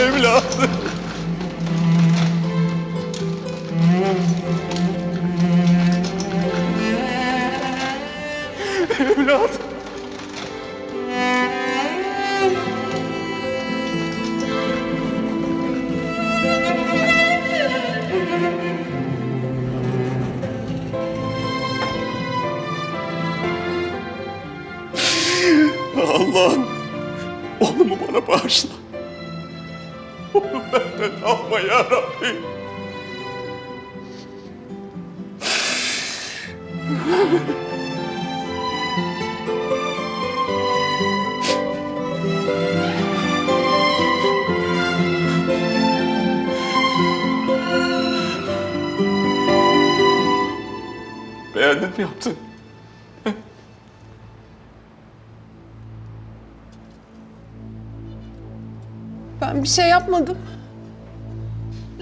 evladım. Evladım. Allah'ım oğlumu bana bağışla. Oğlum benden alma ya Rabbi. Beğendin mi yaptın? Ben bir şey yapmadım.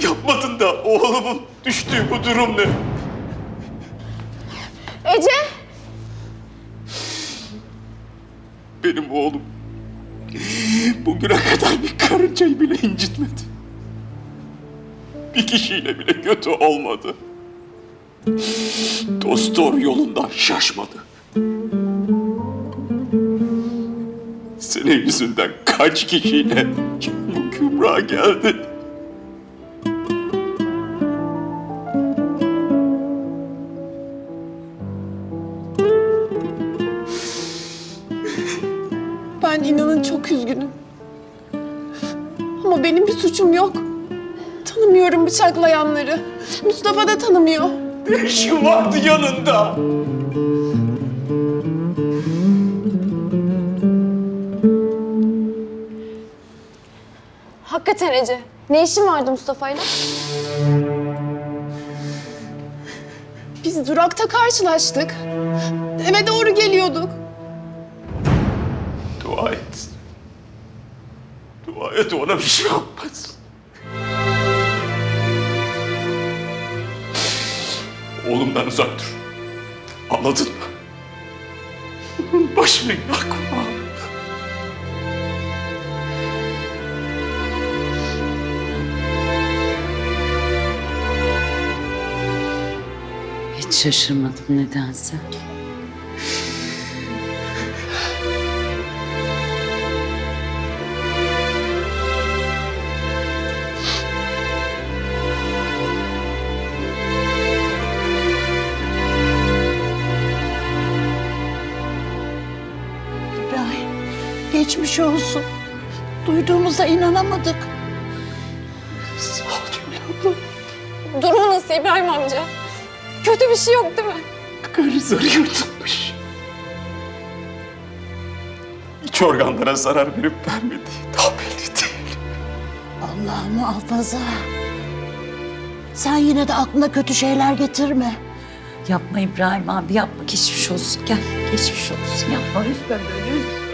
Yapmadın da oğlumun düştüğü bu durum ne? Ece! Benim oğlum bugüne kadar bir karıncayı bile incitmedi. Bir kişiyle bile kötü olmadı. Dost doğru yolundan şaşmadı. Senin yüzünden kaç kişiyle Kübra geldi. Ben inanın çok üzgünüm. Ama benim bir suçum yok. Tanımıyorum bıçaklayanları. Mustafa da tanımıyor. İşin vardı yanında? Hakikaten Ece. Ne işin vardı Mustafa'yla? Biz durakta karşılaştık. Eve doğru geliyorduk. Dua et. Dua et ona bir şey yapmaz. Oğlumdan uzak dur. Anladın mı? Başını yakma. Hiç şaşırmadım nedense. İbrahim, geçmiş olsun. Duyduğumuza inanamadık. Sağ ol Cemile abla. Durumu nasıl İbrahim amca? Kötü bir şey yok değil mi? Karı zarı yırtılmış. İç organlara zarar verip vermediği daha belli değil. Allah muhafaza. Sen yine de aklına kötü şeyler getirme. Yapma İbrahim abi yapma geçmiş olsun gel geçmiş olsun yapma üzme böyle üzme.